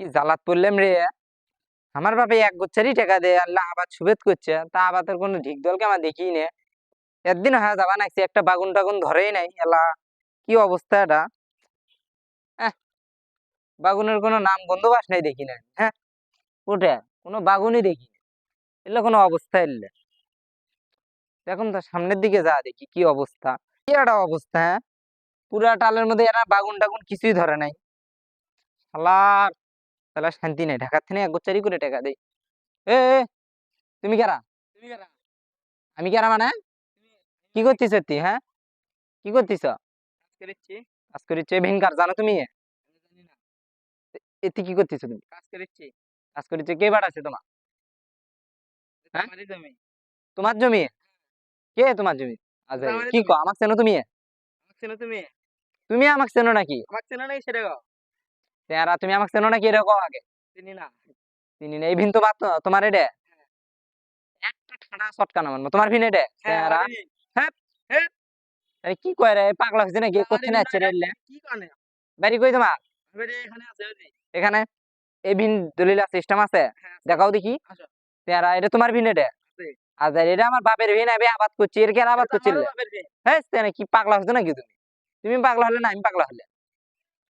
কি জ্বালাত পড়লাম রে? আমার বাপে এক গোচ্ছারই টাকা দেয়, আল্লাহ আবার সুবেদ করছে। তা আবার তোর কোনো ঢিক দলকে আমার দেখি নে। একদিন হ্যাঁ যাবা নাকি, একটা বাগুন টাগুন ধরেই নাই এলা কি অবস্থা এটা? বাগুনের কোনো নাম বন্দোবাস নাই দেখি না হ্যাঁ ওটা কোনো বাগুনই দেখি এলে কোনো অবস্থা এলে। এখন তো সামনের দিকে যা দেখি, কি অবস্থা। কি একটা অবস্থা হ্যাঁ? পুরা টালের মধ্যে এরা বাগুন টাগুন কিছুই ধরে নাই। শালার শালা শান্তি নাই। ঢাকার থেকে এক গোচ্চারি করে টাকা দেই। এ তুমি কারা? তুমি কারা? আমি কারা মানে? কি করতিস তুই হ্যাঁ? কি করতিস? কাজ করিস ভিনকার জানো তুমি? এতে কি করতিস তুমি? কাজ করেছি কাজ করিস কে বাড়াছে তোমার হ্যাঁ? তোমার জমি? কে তোমার জমি? আচ্ছা আমারই কি কো আমাকে চেনো তুমি? তুমি? তুমি আমাকে চেনো নাকি? আমাকে চেনো নাই সেটা গো তেরা তুমি আমাকে চেনো নাকি এরকম আগে? চিনি না। চিনি না এই ভিন তো তোমার এডে? একটা ঠাডা শটকা নামানো তোমার ভিন এডে? হ্যাঁ, তেরা আমারই। আরে কি কয় রে পাগলা হইছে নাকি? না ছেড়ে কি কানে বাড়ি কই তোমার? এবারে এখানে আছে এখানে? এই ভিন দলিল সিস্টেম আছে? হ্যাঁ, দেখাও দেখি। তেরা এটা তোমার ভিন এডে। আচ্ছা এটা আমার বাপের ভিন আমি আবাদ করছি এর কি আর আবাদ করছিল হ্যাঁ তেরা কি পাগলা হইছো নাকি তুমি? তুমি পাগলা হলে না আমি পাগলা হলে।